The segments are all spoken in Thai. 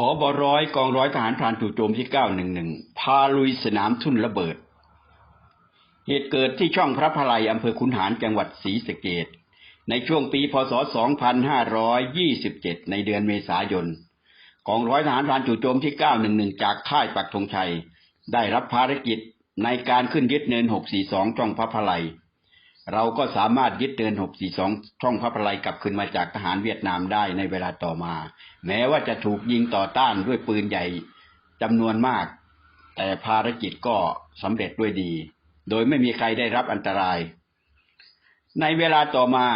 ผอบร้อยกองร้อยทหารพรานจู่โจมที่ 911 พาลุยสนามทุ่นระเบิด เหตุเกิดที่ช่องพระพลายอำเภอขุนหารจังหวัดศรีสะเกดในช่วงปีพศ 2527 ในเดือนเมษายน กองร้อยทหารพรานจู่โจมที่ 911 จากค่ายปักธงชัย ได้รับภารกิจในการขึ้นยึดเนิน 642 ช่องพระพลาย เราก็สามารถยึดเดิน 642 ช่องพระพลายกลับคืนมาจากทหารเวียดนามได้ในเวลาต่อมา แม้ว่าจะถูกยิงต่อต้านด้วยปืนใหญ่จำนวนมาก แต่ภารกิจก็สำเร็จด้วยดี โดยไม่มีใครได้รับอันตราย ในเวลาต่อมา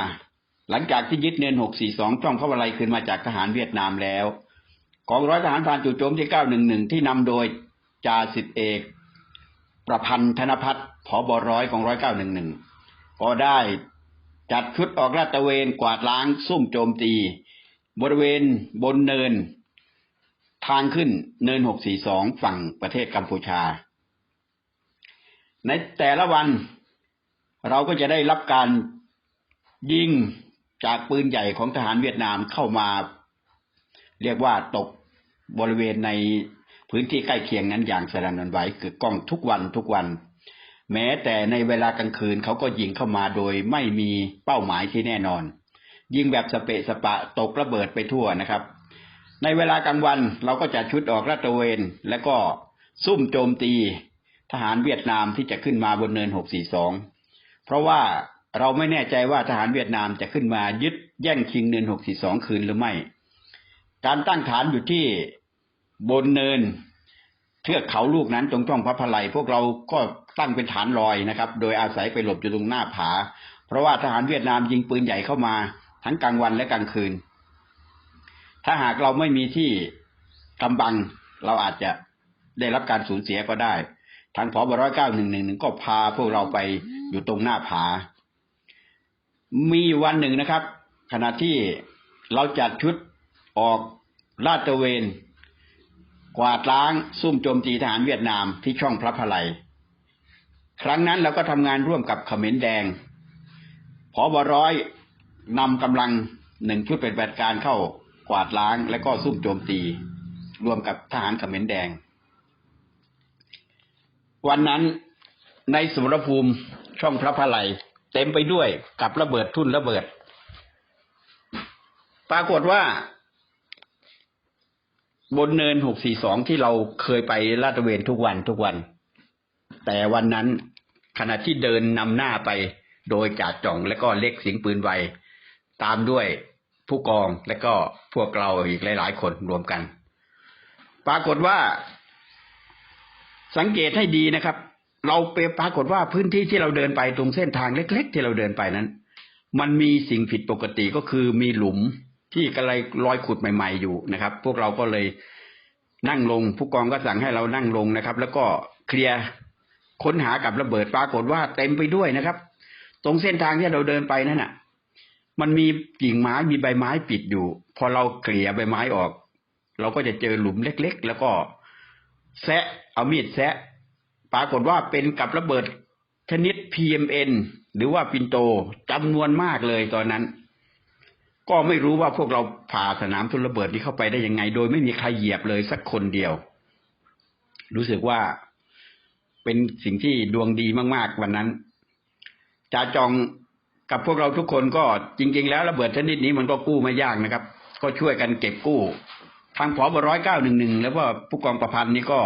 หลังจากที่ยึดเนิน 642 ช่องพระพลายคืนมาจากทหารเวียดนามแล้วกองร้อยทหารพรานจู่โจมที่ 911 ที่นำโดยจ่าสิบเอก ประพันธ์ธนพัฒน์ผบร้อยกองร้อย 911 ก็ได้จัดชุดออกลาดตระเวนกวาดล้างซุ่มโจมตี บริเวณบนเนิน ทางขึ้นเนิน 642 ฝั่งประเทศกัมพูชา ในแต่ละวันเราก็จะได้รับการยิงจากปืนใหญ่ของทหารเวียดนามเข้ามา เรียกว่าตกบริเวณในพื้นที่ใกล้เคียงนั้นอย่างสนั่นหวั่นไหวคือกล้องทุกวันทุกวัน แม้แต่ในเวลากลางคืนเขาก็ยิงเข้ามาโดยไม่มีเป้าหมายที่แน่นอน ยิงแบบสเปะสปะตกระเบิดไปทั่วนะครับ ในเวลากลางวันเราก็จะชุดออกลาตระเวน และก็ซุ่มโจมตี ทหารเวียดนามที่จะขึ้นมาบนเนิน 642 เพราะว่าเราไม่แน่ใจว่าทหารเวียดนามจะขึ้นมายึดแย่งชิงเนิน 642 คืนหรือไม่ การตั้งฐานอยู่ที่บนเนิน เทือกเขาลูกนั้นตรงช่องพระพลายพวกเราก็ตั้งเป็นฐานลอยนะครับ โดยอาศัยไปหลบอยู่ตรงหน้าผา เพราะว่าทหารเวียดนามยิงปืนใหญ่เข้ามาทั้งกลางวันและกลางคืน ถ้าหากเราไม่มีที่กำบังเราอาจจะได้รับการสูญเสียก็ได้ ทางผบร้อยเก้าหนึ่งหนึ่งก็พาพวกเราไปอยู่ตรงหน้าผา มีวันหนึ่งนะครับ ขณะที่เราจัดชุดออกลาดตระเวน กวาดล้างซุ่มโจมตีทหารเวียดนามที่ช่องพระพลายครั้งนั้นเราก็ทำงานร่วมกับเขมรแดงผอบร้อยนำกำลังหนึ่งชุดเป็นปฏิบัติการเข้ากวาดล้างและก็ซุ่มโจมตี รวมกับทหารเขมรแดง วันนั้นในสมรภูมิช่องพระพลายเต็มไปด้วยกับระเบิดทุ่นระเบิด ปรากฏว่า บนเนิน642ที่เราเคยไปลาดตระเวนทุกวันทุกวัน แต่วันนั้นขณะที่เดินนำหน้าไปโดยจ่าจ่องและก็เล็กเสียงปืนไวตามด้วยผู้กองและก็พวกเราอีกหลาย ๆ คนรวมกัน ปรากฏว่า สังเกตให้ดีนะครับ เราไปปรากฏว่าพื้นที่ที่เราเดินไปตรงเส้นทางเล็ก ๆ ที่เราเดินไปนั้น มันมีสิ่งผิดปกติก็คือมีหลุม ที่กำลังลอยขุดใหม่ ๆอยู่นะครับ พวกเราก็เลยนั่งลง ผู้กองก็สั่งให้เรานั่งลงนะครับ แล้วก็เคลียร์ค้นหากับระเบิดปรากฏว่าเต็มไปด้วยนะครับ ตรงเส้นทางที่เราเดินไปนั่นน่ะ มันมีกิ่งไม้มีใบไม้ปิดอยู่ พอเราเกลี่ยใบไม้ออก เราก็จะเจอหลุมเล็ก ๆ แล้วก็แซะเอามีดแซะปรากฏว่าเป็นกับระเบิดชนิด PMN หรือว่าปินโตจำนวนมากเลยตอนนั้น ก็ไม่รู้ว่าพวกเราผ่าสนามทุนระเบิดนี้เข้าไปได้ยังไง โดยไม่มีใครเหยียบเลยสักคนเดียว รู้สึกว่าเป็นสิ่งที่ดวงดีมากๆวันนั้นจ่าจองกับพวกเราทุกคนก็จริง ๆ แล้วระเบิดชนิดนี้มันก็กู้ไม่ยากนะครับ ก็ช่วยกันเก็บกู้ ทางผอบร้อยเก้าหนึ่งหนึ่งแล้วก็ผู้กองประพันธ์นี่ก็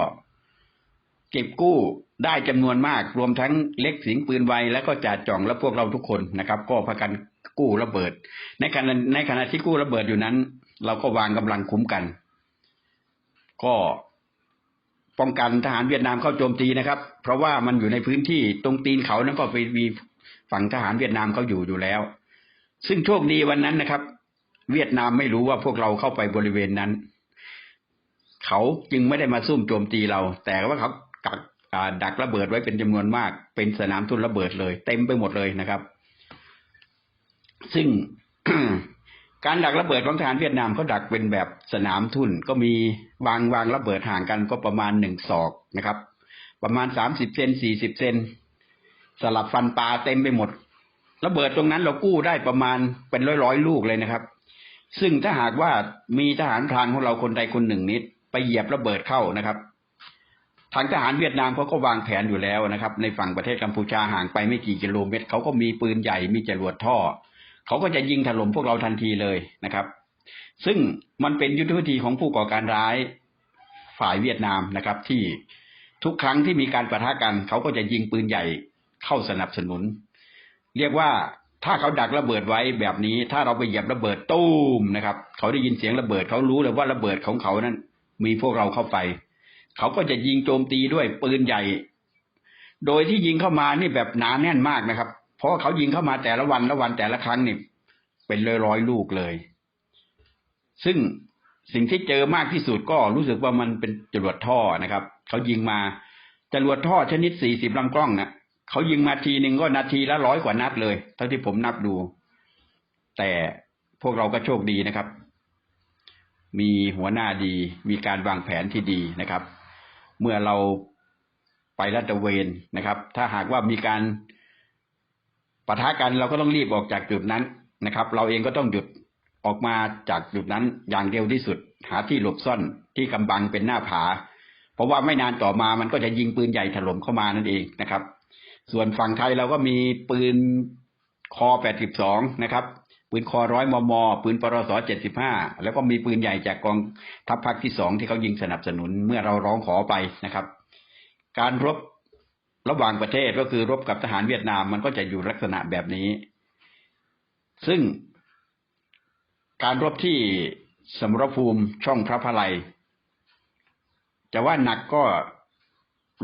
เก็บกู้ได้จำนวนมาก รวมทั้งเล็กสิงปืนไวแล้วก็จ่าจองและพวกเราทุกคนนะครับ ก็พากัน กู้ระเบิด ในขณะในขณะที่กู้ระเบิดอยู่นั้น เราก็วางกำลังคุ้มกัน ก็ป้องกันทหารเวียดนามเข้าโจมตีนะครับ เพราะว่ามันอยู่ในพื้นที่ตรงตีนเขานั้นก็ไปมีฝั่งทหารเวียดนามเขาอยู่อยู่แล้ว ซึ่งโชคดีวันนั้นนะครับ เวียดนามไม่รู้ว่าพวกเราเข้าไปบริเวณนั้น เขาจึงไม่ได้มาซุ่มโจมตีเรา แต่ว่าเขากักดักระเบิดไว้เป็นจำนวนมาก เป็นสนามทุนระเบิดเลย เต็มไปหมดเลยนะครับ ซึ่งการดักระเบิดของทหารเวียดนามเขาดักเป็นแบบสนามทุนก็มีวางวางระเบิดห่างกันก็ประมาณหนึ่งศอกนะครับ ประมาณสามสิบเซนสี่สิบเซนสลับฟันปลาเต็มไปหมด ระเบิดตรงนั้นเรากู้ได้ประมาณเป็นร้อยร้อยลูกเลยนะครับ ซึ่งถ้าหากว่ามีทหารพรานของเราคนใดคนหนึ่งนิดไปเหยียบระเบิดเข้านะครับ ทางทหารเวียดนามเขาก็วางแผนอยู่แล้วนะครับ ในฝั่งประเทศกัมพูชาห่างไปไม่กี่กิโลเมตรเขาก็มีปืนใหญ่มีจรวดท่อ เขาก็จะยิงถล่มพวกเราทันทีเลยนะครับ ซึ่งมันเป็นยุทธวิธีของผู้ก่อการร้ายฝ่ายเวียดนามนะครับ ที่ทุกครั้งที่มีการประทะกัน เขาก็จะยิงปืนใหญ่เข้าสนับสนุน เรียกว่าถ้าเขาดักระเบิดไว้แบบนี้ ถ้าเราไปเหยียบระเบิดตู้มนะครับ เขาได้ยินเสียงระเบิดเขารู้เลยว่าระเบิดของเขานั้นมีพวกเราเข้าไป เขาก็จะยิงโจมตีด้วยปืนใหญ่ โดยที่ยิงเข้ามานี่แบบหนาแน่นมากนะครับ ราะว่าเขายิงเข้ามาแต่ละวันละวันแต่ละครั้งนี่เป็นร้อยร้อยลูกเลย ซึ่งสิ่งที่เจอมากที่สุดก็รู้สึกว่ามันเป็นจรวดท่อนะครับ เขายิงมาจรวดท่อชนิดสี่สิบลำกล้องนะเขายิงมาทีหนึ่งก็นาทีละร้อยกว่านัดเลย เท่าที่ผมนับดู แต่พวกเราก็โชคดีนะครับ มีหัวหน้าดี มีการวางแผนที่ดีนะครับ เมื่อเราไปลาดตเวนนะครับ ถ้าหากว่ามีการ ปะทะกันเราก็ต้องรีบออกจากจุดนั้นนะครับ เราเองก็ต้องหยุดออกมาจากจุดนั้นอย่างเร็วที่สุด หาที่หลบซ่อนที่กำบังเป็นหน้าผา เพราะว่าไม่นานต่อมามันก็จะยิงปืนใหญ่ถล่มเข้ามานั่นเองนะครับ ส่วนฝั่งไทยเราก็มีปืนคอ82นะครับปืนคอร้อยมม ปืนปรส75 แล้วก็มีปืนใหญ่จากกองทัพภาคที่สองที่เขายิงสนับสนุนเมื่อเราร้องขอไปนะครับ การรบ ระหว่างประเทศก็คือรบกับทหารเวียดนามมันก็จะอยู่ลักษณะแบบนี้ ซึ่งการรบที่สมรภูมิช่องพระพลายจะว่าหนักก็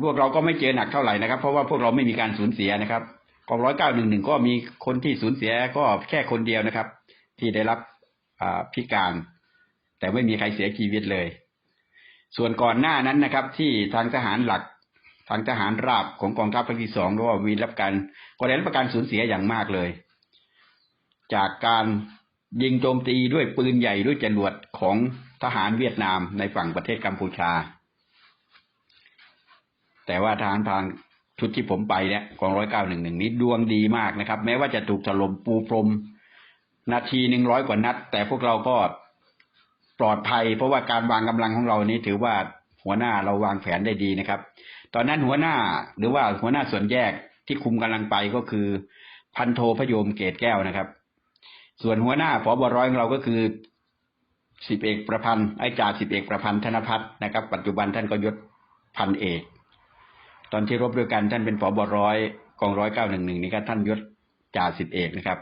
พวกเราก็ไม่เจอหนักเท่าไหร่นะครับ เพราะว่าพวกเราไม่มีการสูญเสียนะครับกองร้อยเก้าหนึ่งหนึ่งก็มีคนที่สูญเสียก็แค่คนเดียวนะครับ ที่ได้รับพิการ แต่ไม่มีใครเสียชีวิตเลย ส่วนก่อนหน้านั้นนะครับ ที่ทางทหารหลัก ทางทหารราบของกองทัพภาคที่สองหรือว่าวีรับการก็ได้รับประการสูญเสียอย่างมากเลย จากการยิงโจมตีด้วยปืนใหญ่ด้วยจรวดของทหารเวียดนามในฝั่งประเทศกัมพูชา แต่ว่าทหารทางชุดที่ผมไปเนี่ยกองร้อยเก้าหนึ่งหนึ่งนี้ดวงดีมากนะครับ แม้ว่าจะถูกถล่มปูพรม นาทีหนึ่งร้อยกว่านัด แต่พวกเราก็ปลอดภัย เพราะว่าการวางกำลังของเรานี้ถือว่า หัวหน้าเราวางแผนได้ดีนะครับ ตอนนั้นหัวหน้าหรือว่าหัวหน้าส่วนแยกที่คุมกำลังไปก็คือ พันโทพยมเกตแก้วนะครับ ส่วนหัวหน้าผบร้อยของเราก็คือสิบเอกประพันธ์ไอจ่าสิบเอกประพันธ์ธนพัฒน์นะครับ ปัจจุบันท่านก็ยศพันเอก ตอนที่รบด้วยกันท่านเป็นผบร้อยกองร้อยเก้าหนึ่งหนึ่งนี่ก็ท่านยศจ่าสิบเอกนะครับ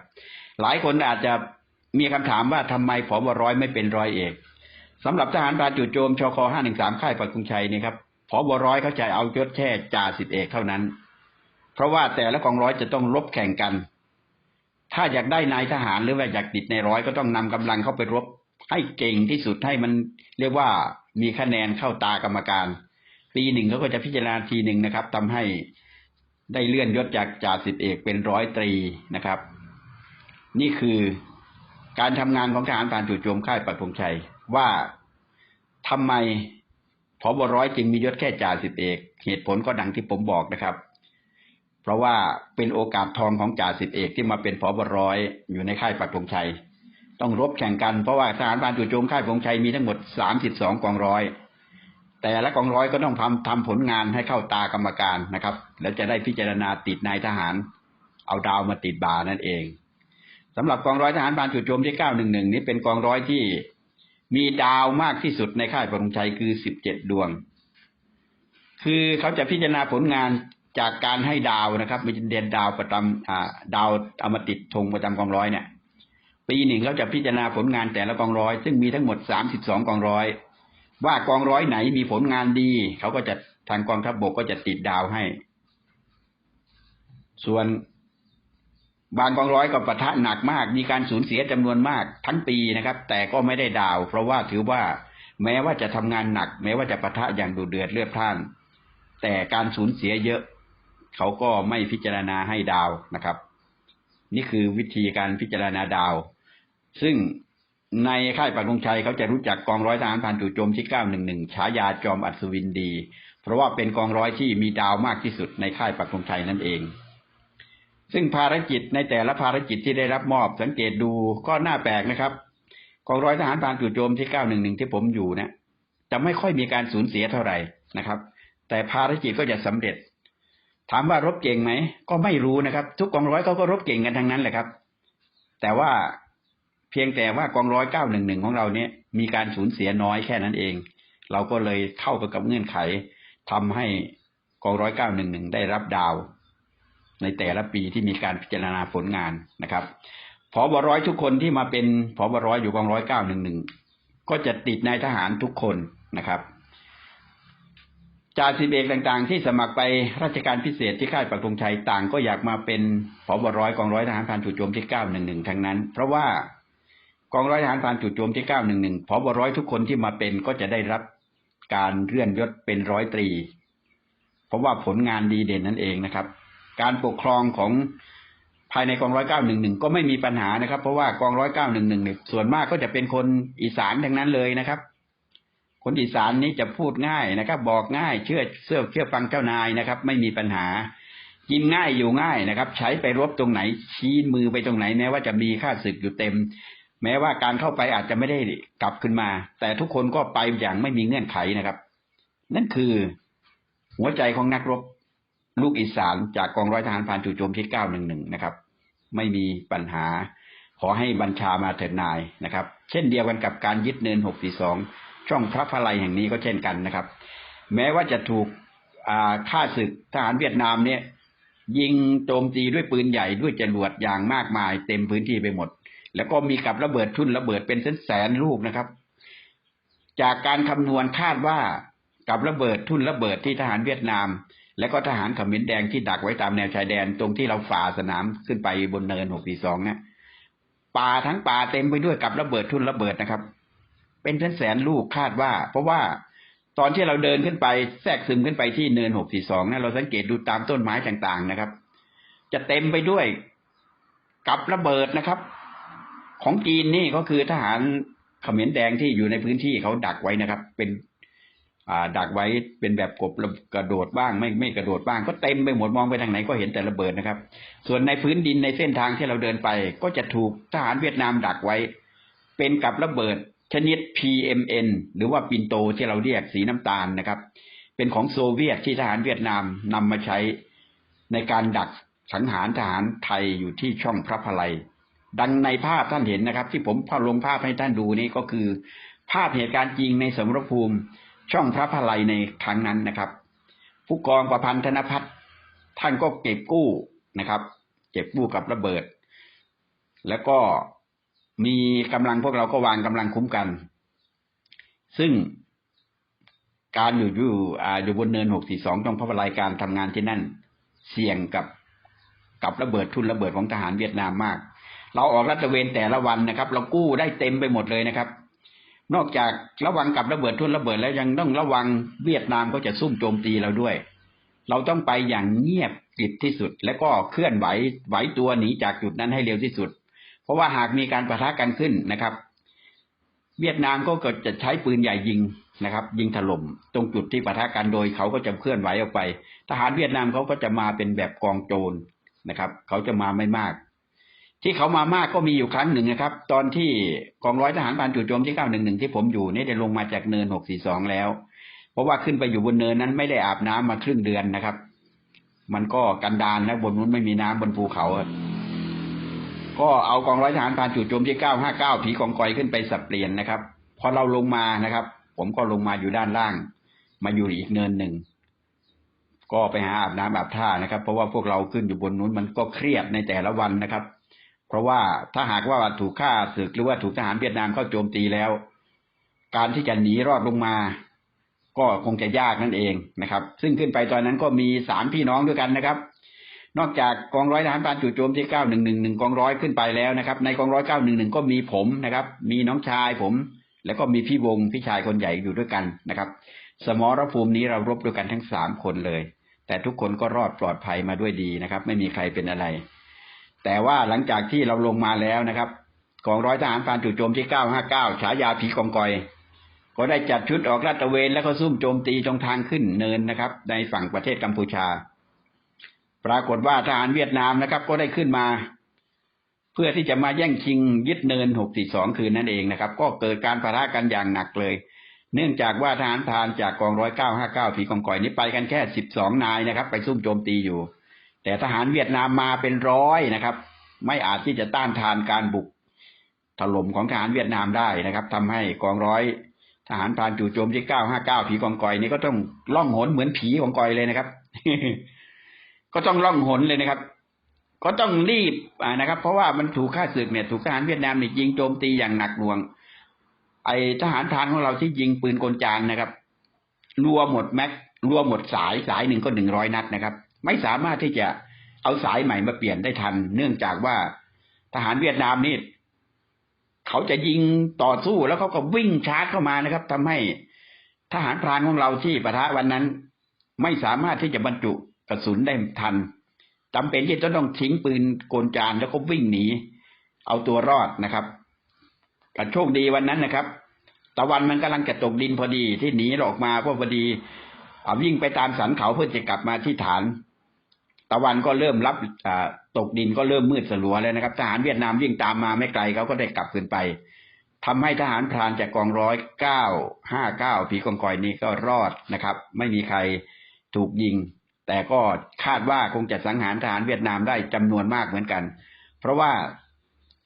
หลายคนอาจจะมีคำถามว่าทำไมผบร้อยไม่เป็นร้อยเอก สำหรับทหารพรานจู่โจมชคห้าหนึ่งสามค่ายปักกุงชัยนี่ครับผบร้อยเขาจะเอายศแค่จ่าสิบเอกเท่านั้น เพราะว่าแต่ละกองร้อยจะต้องรบแข่งกัน ถ้าอยากได้นายทหารหรือว่าอยากติดในร้อยก็ต้องนำกำลังเข้าไปรบ ให้เก่งที่สุดให้มันเรียกว่ามีคะแนนเข้าตากรรมการ ปีหนึ่งเขาก็จะพิจารณาทีหนึ่งนะครับทำให้ได้เลื่อนยศจากจ่าสิบเอกเป็นร้อยตรีนะครับ นี่คือการทำงานของทหารผ่านจู่โจมค่ายปักธงชัย ว่าทำไมพบร้อยจึงมียศแค่จ่าสิบเอกเหตุผลก็ดังที่ผมบอกนะครับ เพราะว่าเป็นโอกาสทองของจ่าสิบเอกที่มาเป็นพบร้อยอยู่ในค่ายปักธงชัย ต้องรบแข่งกันเพราะว่าทหารผ่านจู่โจมค่ายปักธงชัยมีทั้งหมดสามสิบสองกองร้อยแต่ละกองร้อยก็ต้องทำทำผลงานให้เข้าตากรรมการนะครับ แล้วจะได้พิจารณาติดนายทหาร เอาดาวมาติดบานั่นเองสำหรับกองร้อยทหารพานจู่โจมที่เก้าหนึ่งหนึ่งนี้เป็นกองร้อยที่ มีดาวมากที่สุดในค่ายปรงชัยคือสิบเจ็ดดวง คือเขาจะพิจารณาผลงานจากการให้ดาวนะครับมีเด่นดาวประจำอ่าดาวเอามาติดธงประจำกองร้อยเนี่ย ปีหนึ่งเขาจะพิจารณาผลงานแต่ละกองร้อย ซึ่งมีทั้งหมดสามสิบสองกองร้อย ว่ากองร้อยไหนมีผลงานดี เขาก็จะทางกองทัพบบกก็จะติดดาวให้ ส่วน บางกองร้อยก็ปะทะหนักมาก มีการสูญเสียจำนวนมากทั้งปีนะครับ แต่ก็ไม่ได้ดาว เพราะว่าถือว่าแม้ว่าจะทำงานหนัก แม้ว่าจะปะทะอย่างดุเดือดเลือดพล่าน แต่การสูญเสียเยอะ เขาก็ไม่พิจารณาให้ดาวนะครับ นี่คือวิธีการพิจารณาดาว ซึ่งในค่ายปักธงชัยเขาจะรู้จักกองร้อยทหารผ่านจู่โจมที่เก้าหนึ่งหนึ่งฉายาจอมอัศวินดี เพราะว่าเป็นกองร้อยที่มีดาวมากที่สุดในค่ายปักธงชัยนั่นเอง ซึ่งภารกิจในแต่ละภารกิจที่ได้รับมอบสังเกตดูก็น่าแปลกนะครับกองร้อยทหารพานจู่โจมที่ 911 ที่ผมอยู่เนะจะไม่ค่อยมีการสูญเสียเท่าไหร่นะครับ แต่ภารกิจก็จะสำเร็จ ถามว่ารบเก่งไหม ก็ไม่รู้นะครับ ทุกกองร้อยเขาก็รบเก่งกันทั้งนั้นแหละครับ แต่ว่าเพียงแต่ว่ากองร้อย 911 ของเราเนี่ยมีการสูญเสียน้อยแค่นั้นเอง เราก็เลยเข้ากับเงื่อนไขทำให้กองร้อย 911 ได้รับดาว ในแต่ละปีที่มีการพิจารณาผลงานนะครับผอบร้อยทุกคนที่มาเป็นผอบร้อยอยู่กองร้อยเก้าหนึ่งหนึ่งก็จะติดนายทหารทุกคนนะครับจ่าสิบเอกต่างๆ ที่สมัครไปราชการพิเศษที่ค่ายปักธงชัยต่าง ก็อยากมาเป็นผอบร้อยกองร้อยทหารพรานจู่โจมที่เก้าหนึ่งหนึ่งทั้งนั้น เพราะว่ากองร้อยทหารพรานจู่โจมที่เก้าหนึ่งหนึ่งผอบร้อยทุกคนที่มาเป็นก็จะได้รับการเลื่อนยศเป็นร้อยตรี เพราะว่าผลงานดีเด่นนั่นเองนะครับ การปกครองของภายในกองร้อยเก้าหนึ่งหนึ่งก็ไม่มีปัญหานะครับ เพราะว่ากองร้อยเก้าหนึ่งหนึ่งเนี่ยส่วนมากก็จะเป็นคนอีสานทั้งนั้นเลยนะครับ คนอีสานนี้จะพูดง่ายนะครับ บอกง่ายเชื่อเชื่อเชื่อฟังเจ้านายนะครับ ไม่มีปัญหา กินง่ายอยู่ง่ายนะครับ ใช้ไปรบตรงไหน ชี้มือไปตรงไหนแม้ว่าจะมีค่าศึกอยู่เต็ม แม้ว่าการเข้าไปอาจจะไม่ได้กลับขึ้นมา แต่ทุกคนก็ไปอย่างไม่มีเงื่อนไขนะครับ นั่นคือ หัวใจของนักรบ ลูกอีสานจากกองร้อยทหารพรานจู่โจมที่ 911 นะครับ ไม่มีปัญหา ขอให้บัญชามาเถิดนายนะครับ เช่นเดียวกันกับการยึดเนิน 642 ช่องพระพลายแห่งนี้ก็เช่นกันนะครับ แม้ว่าจะถูกฆ่าศึกทหารเวียดนามเนี่ย ยิงโจมตีด้วยปืนใหญ่ด้วยจรวดอย่างมากมายเต็มพื้นที่ไปหมด แล้วก็มีกับระเบิดทุ่นระเบิดเป็นแสนๆลูกนะครับ จากการคำนวณคาดว่ากับระเบิดทุ่นระเบิดที่ทหารเวียดนาม และก็ทหารขมรแดงที่ดักไว้ตามแนวชายแดนตรงที่เราฝ่าสนามขึ้นไปบนเนิน642เนี่ยป่าทั้งป่าเต็มไปด้วยกับระเบิดทุ่นระเบิดนะครับ เป็นแสนแสนลูกคาดว่า เพราะว่าตอนที่เราเดินขึ้นไปแทรกซึมขึ้นไปที่เนิน642นะเราสังเกตดูตามต้นไม้ต่างๆนะครับ จะเต็มไปด้วยกับระเบิดนะครับ ของจีนนี่ก็คือทหารเขมรแดงที่อยู่ในพื้นที่เขาดักไว้นะครับ เป็น ดักไว้เป็นแบบกบกระโดดบ้างไม่ไม่กระโดดบ้างก็เต็มไปหมดมองไปทางไหนก็เห็นแต่ระเบิดนะครับ ส่วนในพื้นดินในเส้นทางที่เราเดินไป ก็จะถูกทหารเวียดนามดักไว้ เป็นกับระเบิดชนิด PMN หรือว่าปินโตที่เราเรียกสีน้ำตาลนะครับ เป็นของโซเวียตที่ทหารเวียดนามนำมาใช้ในการดักสังหารทหารไทยอยู่ที่ช่องพระพลายดังในภาพท่านเห็นนะครับ ที่ผมพาลงภาพให้ท่านดูนี้ก็คือ ภาพเหตุการณ์จริงในสมรภูมิ ช่องพระพลายในครั้งนั้นนะครับ ผู้กองประพันธ์ธนพัฒน์ท่านก็เก็บกู้นะครับ เก็บกู้กับระเบิด แล้วก็มีกำลังพวกเราก็วางกำลังคุ้มกัน ซึ่งการอยู่อยู่อ,อยู่บนเนินหกสี่สองช่องพระพลายการทำงานที่นั่น เสี่ยงกับกับระเบิดทุนระเบิดของทหารเวียดนามมาก เราออกรัตเวนแต่ละวันนะครับ เรากู้ได้เต็มไปหมดเลยนะครับ นอกจากระวังกับระเบิดทุ่นระเบิดแล้วยังต้องระวังเวียดนามก็จะซุ่มโจมตีเราด้วย เราต้องไปอย่างเงียบกริบที่สุด และก็เคลื่อนไหวไหวตัวหนีจากจุดนั้นให้เร็วที่สุด เพราะว่าหากมีการประทะกันขึ้นนะครับ เวียดนามก็เกิดจะใช้ปืนใหญ่ยิงนะครับ ยิงถล่มตรงจุดที่ประทะกันโดยเขาก็จะเคลื่อนไหวออกไป ทหารเวียดนามเขาก็จะมาเป็นแบบกองโจรนะครับ เขาจะมาไม่มาก ที่เขามามากก็มีอยู่ครั้งหนึ่งนะครับ ตอนที่กองร้อยทหารพานจู่โจมที่เก้าหนึ่งหนึ่งที่ผมอยู่นี่ได้ลงมาจากเนินหกสี่สองแล้ว เพราะว่าขึ้นไปอยู่บนเนินนั้นไม่ได้อาบน้ำมาครึ่งเดือนนะครับ มันก็กันดานนะบนนู้นไม่มีน้ำบนภูเขา ก็เอากองร้อยทหารพานจู่โจมที่เก้าห้าเก้าผีกองกอยขึ้นไปสับเปลี่ยนนะครับ พอเราลงมานะครับ ผมก็ลงมาอยู่ด้านล่าง มาอยู่อีกเนินหนึ่งก็ไปหาอาบน้ำอาบท่านะครับ เพราะว่าพวกเราขึ้นอยู่บนนู้นมันก็เครียดในแต่ละวันนะครับ เพราะว่าถ้าหากว่าถูกฆ่าศึกหรือว่าถูกทหารเวียดนามเข้าโจมตีแล้ว การที่จะหนีรอดลงมา ก็คงจะยากนั่นเองนะครับ ซึ่งขึ้นไปตอนนั้นก็มีสามพี่น้องด้วยกันนะครับ นอกจากกองร้อยทหารพานจู่โจมที่เก้าหนึ่งหนึ่งหนึ่งกองร้อยขึ้นไปแล้วนะครับ ในกองร้อยเก้าหนึ่งหนึ่งก็มีผมนะครับ มีน้องชายผม แล้วก็มีพี่วงพี่ชายคนใหญ่อยู่ด้วยกันนะครับ สมรภูมินี้เรารบด้วยกันทั้งสามคนเลย แต่ทุกคนก็รอดปลอดภัยมาด้วยดีนะครับ ไม่มีใครเป็นอะไร แต่ว่าหลังจากที่เราลงมาแล้วนะครับกองร้อยทหารพรานจู่โจมที่ 959 ฉายาผีกองกอย ก็ได้จัดชุดออกลาดตระเวนแล้วก็ซุ่มโจมตีตรงทางขึ้นเนินนะครับ ในฝั่งประเทศกัมพูชา ปรากฏว่าทหารเวียดนามนะครับ ก็ได้ขึ้นมา เพื่อที่จะมาแย่งชิงยึดเนิน 642 คืนนั่นเองนะครับ ก็เกิดการปะทะกันอย่างหนักเลย เนื่องจากว่าทหารพรานจากกองร้อย959 ผีกองก่อยนี้ไปกันแค่ 12 นายนะครับ ไปซุ่มโจมตีอยู่ แต่ทหารเวียดนามมาเป็นร้อยนะครับ ไม่อาจที่จะต้านทานการบุกถล่มของทหารเวียดนามได้นะครับทำให้กองร้อย ทหารพรานจู่โจมที่959ผีกองกอยนี้ก็ต้องล่องหนเหมือนผีของกอยเลยนะครับ ก็ต้องล่องหนเลยนะครับ ก็ต้องรีบนะครับ เพราะว่ามันถูกฆ่าศึกเนี่ย ถูกทหารเวียดนามเนี่ยยิงโจมตีอย่างหนักหน่วง ไอทหารพรานของเราที่ยิงปืนกลจางนะครับรัวหมดแม็กรัวหมดสายสายหนึ่งก็หนึ่งร้อยนัดนะครับ ไม่สามารถที่จะเอาสายใหม่มาเปลี่ยนได้ทัน เนื่องจากว่าทหารเวียดนามนี่เขาจะยิงต่อสู้แล้วเขาก็วิ่งชาร์จเข้ามานะครับทำให้ทหารพรานของเราที่ปะทะวันนั้น ไม่สามารถที่จะบรรจุกระสุนได้ทันจำเป็นที่จะต้องทิ้งปืนโกนจานแล้วก็วิ่งหนีเอาตัวรอดนะครับแต่โชคดีวันนั้นนะครับ ตะวันมันกำลังจะตกดินพอดีที่หนีออกมาเพราะพอดีอ่าวิ่งไปตามสันเขาเพื่อจะกลับมาที่ฐาน ตะวันก็เริ่มรับตกดินก็เริ่มมืดสลัวแล้วนะครับ ทหารเวียดนามวิ่งตามมาไม่ไกลเขาก็ได้กลับคืนไปทำให้ทหารพรานจากกองร้อยเก้าห้าเก้าผีกองกอยนี้ก็รอดนะครับ ไม่มีใครถูกยิง แต่ก็คาดว่าคงจะสังหารทหารเวียดนามได้จำนวนมากเหมือนกัน เพราะว่า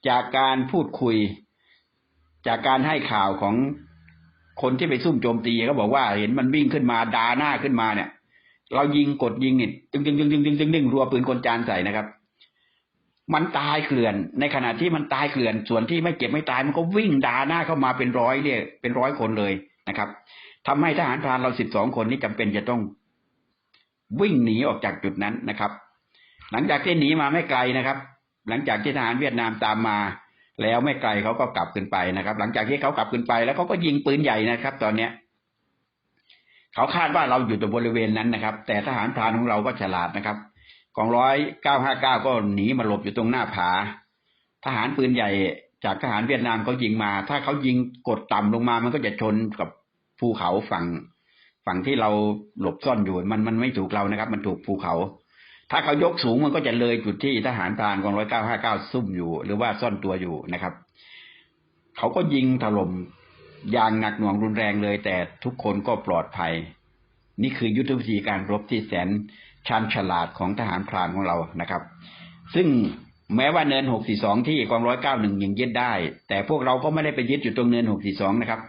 จากการพูดคุย จากการให้ข่าวของคนที่ไปซุ่มโจมตีเขาบอกว่าเห็นมันวิ่งขึ้นมาดาหน้าขึ้นมาเนี่ย เรายิงกดยิงนี่ตึงตึงตึงตึงตึงตึงตึงรัวปืนกลจานใส่นะครับ มันตายเกลื่อน ในขณะที่มันตายเกลื่อน ส่วนที่ไม่เจ็บไม่ตายมันก็วิ่งดาหน้าเข้ามาเป็นร้อยเนี่ยเป็นร้อยคนเลยนะครับทำให้ทหารพรานเราสิบสองคนนี้จำเป็นจะต้อง วิ่งหนีออกจากจุดนั้นนะครับ หลังจากที่หนีมาไม่ไกลนะครับ หลังจากที่ทหารเวียดนามตามมา แล้วไม่ไกลเขาก็กลับขึ้นไปนะครับ หลังจากที่เขากลับขึ้นไปแล้วเขาก็ยิงปืนใหญ่นะครับ ตอนเนี้ย เขาคาดว่าเราอยู่ตรงบริเวณนั้นนะครับ แต่ทหารพรานของเราก็ฉลาดนะครับกองร้อยเก้าห้าเก้าก็หนีมาหลบอยู่ตรงหน้าผา ทหารปืนใหญ่จากทหารเวียดนามเขายิงมา ถ้าเขายิงกดต่ำลงมามันก็จะชนกับภูเขาฝั่งฝั่งที่เราหลบซ่อนอยู่มันมันไม่ถูกเรานะครับ มันถูกภูเขา ถ้าเขายกสูงมันก็จะเลยจุดที่ทหารพรานกองร้อยเก้าห้าเก้าซุ่มอยู่ หรือว่าซ่อนตัวอยู่นะครับ เขาก็ยิงถล่ม อย่างหนักหน่วงรุนแรงเลย แต่ทุกคนก็ปลอดภัย นี่คือยุทธวิธีการรบที่แสนชาญฉลาดของทหารพรานของเรานะครับ ซึ่งแม้ว่าเนิน 642 ที่กองร้อยเก้าหนึ่งยังยึดได้ แต่พวกเราก็ไม่ได้ไปยึดอยู่ตรงเนิน 642 นะครับ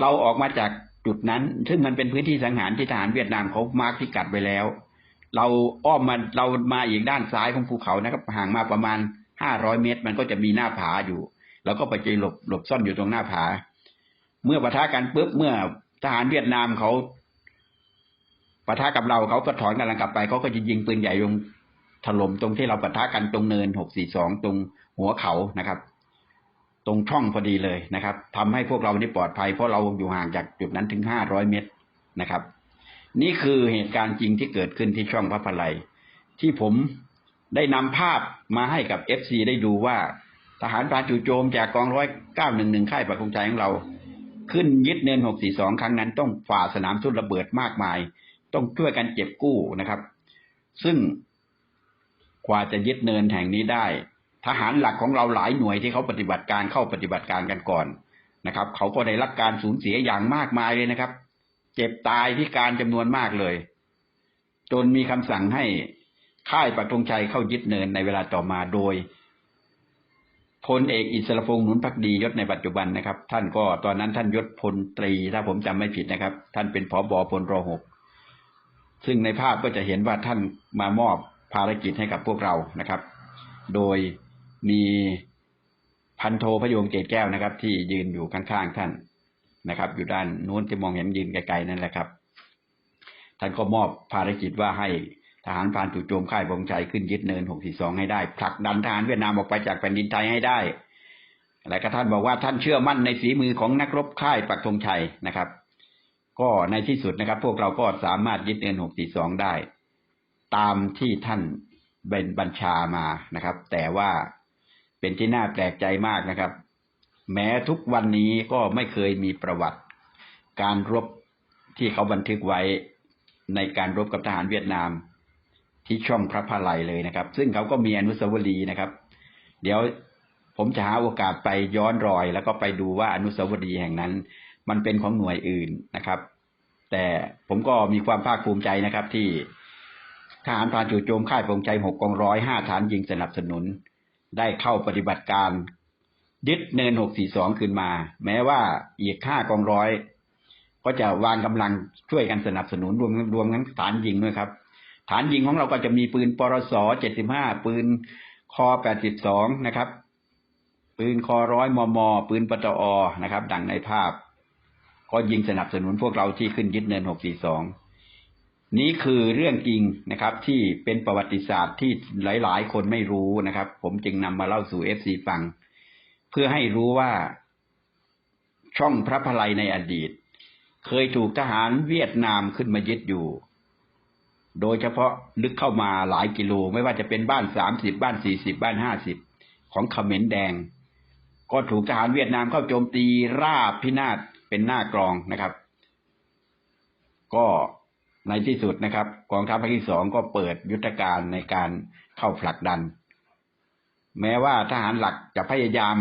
เราออกมาจากจุดนั้น ซึ่งมันเป็นพื้นที่สังหารที่ทหารเวียดนามเขามาร์กพิกัดไว้แล้ว เราอ้อมมาเรามาอีกด้านซ้ายของภูเขานะครับ ห่างมาประมาณ 500 เมตร มันก็จะมีหน้าผาอยู่ แล้วก็ไปเจอหลบหลบซ่อนอยู่ตรงหน้าผา เมื่อปะทะกันปุ๊บเมื่อทหารเวียดนามเขาปะทะกับเราเขาก็ถอนกำลังกลับไปเขาก็จะยิงปืนใหญ่ลงถล่มตรงที่เราปะทะกันตรงเนิน642ตรงหัวเขานะครับ ตรงช่องพอดีเลยนะครับทำให้พวกเรานี่ปลอดภัยเพราะเราอยู่ห่างจากจุดนั้นถึง500เมตรนะครับ นี่คือเหตุการณ์จริงที่เกิดขึ้นที่ช่องพระพลายที่ผมได้นำภาพมาให้กับเอฟซีได้ดูว่าทหารพรานจู่โจมจากกองร้อยเก้าหนึ่งหนึ่งค่ายปักธงชัยของเรา ขึ้นยึดเนินหกสี่สองครั้งนั้น ต้องฝ่าสนามทุนระเบิดมากมาย ต้องช่วยกันเก็บกู้นะครับ ซึ่งกว่าจะยึดเนินแห่งนี้ได้ ทหารหลักของเราหลายหน่วยที่เขาปฏิบัติการเข้าปฏิบัติการกันก่อนนะครับ เขาก็ได้รับการสูญเสียอย่างมากมายเลยนะครับ เจ็บตายพิการจำนวนมากเลย จนมีคำสั่งให้ค่ายปักธงชัยเข้ายึดเนินในเวลาต่อมาโดย พลเอกอิสระพงษ์หนุนพักดียศในปัจจุบันนะครับ ท่านก็ตอนนั้นท่านยศพลตรี ถ้าผมจำไม่ผิดนะครับ ท่านเป็นผอบอพลรหกซึ่งในภาพก็จะเห็นว่าท่านมามอบภารกิจให้กับพวกเรานะครับ โดยมีพันโทพยงเกตแก้วนะครับ ที่ยืนอยู่ข้างๆท่านนะครับ อยู่ด้านนู้นที่มองเห็นยืนไกลๆนั่นแหละครับ ท่านก็มอบภารกิจว่าให้ ทหารพรานจู่โจมค่ายบงชัยขึ้นยึดเนิน642ให้ได้ผลักดันทหารเวียดนามออกไปจากแผ่นดินไทยให้ได้และก็ท่านบอกว่าท่านเชื่อมั่นในฝีมือของนักรบค่ายปักธงชัยนะครับ ก็ในที่สุดนะครับ พวกเราก็สามารถยึดเนิน 642 ได้ ตามที่ท่านเป็นบัญชามานะครับ แต่ว่าเป็นที่น่าแปลกใจมากนะครับ แม้ทุกวันนี้ก็ไม่เคยมีประวัติ การรบที่เขาบันทึกไว้ในการรบกับทหารเวียดนาม ที่ช่องพระพาลัยเลยนะครับ ซึ่งเขาก็มีอนุสาวรีย์นะครับ เดี๋ยวผมจะหาโอกาสไปย้อนรอย แล้วก็ไปดูว่าอนุสาวรีย์แห่งนั้น มันเป็นของหน่วยอื่นนะครับ แต่ผมก็มีความภาคภูมิใจนะครับ ที่ทหารพรานจู่โจมค่ายปงใจหกกองร้อยห้าฐานยิงสนับสนุน ได้เข้าปฏิบัติการยึดเนินหกสี่สองขึ้นมา แม้ว่าอีกห้ากองร้อย ก็จะวางกำลังช่วยกันสนับสนุนรวมรวมทั้งฐานยิงด้วยครับ ฐานยิงของเราก็จะมีปืนปรสเจ็ดสิบห้าปืนคอแปดสิบสองนะครับ ปืนคอร้อยมม ปืนปตอนะครับ ดังในภาพ ก็ยิงสนับสนุนพวกเราที่ขึ้นยึดเนินหกสี่สองนี้คือเรื่องจริงนะครับ ที่เป็นประวัติศาสตร์ที่หลาย ๆ คนไม่รู้นะครับ ผมจึงนำมาเล่าสู่เอฟซีฟัง เพื่อให้รู้ว่าช่องพระพลายในอดีต เคยถูกทหารเวียดนามขึ้นมายึดอยู่ โดยเฉพาะลึกเข้ามาหลายกิโล ไม่ว่าจะเป็นบ้านสามสิบบ้านสี่สิบบ้านห้าสิบของเขมรแดง ก็ถูกทหารเวียดนามเข้าโจมตีราบพินาศเป็นหน้ากรองนะครับ ก็ในที่สุดนะครับ กองทัพภาคที่สองก็เปิดยุทธการในการเข้าผลักดัน แม้ว่าทหารหลักจะพยายาม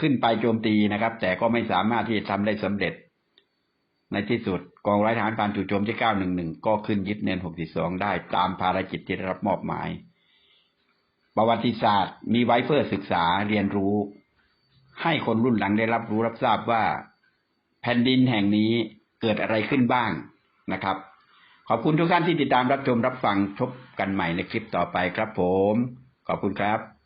ขึ้นไปโจมตีนะครับ แต่ก็ไม่สามารถที่จะทำได้สำเร็จ ในที่สุด กองร้อยทหารพรานจู่โจมที่ 911 ก็ขึ้นยึดเนิน 62 ได้ตามภารกิจที่ได้รับมอบหมาย ประวัติศาสตร์มีไว้เพื่อศึกษาเรียนรู้ ให้คนรุ่นหลังได้รับรู้รับทราบว่า แผ่นดินแห่งนี้เกิดอะไรขึ้นบ้างนะครับ ขอบคุณทุกท่านที่ติดตามรับชมรับฟังพบกันใหม่ในคลิปต่อไปครับผม ขอบคุณครับ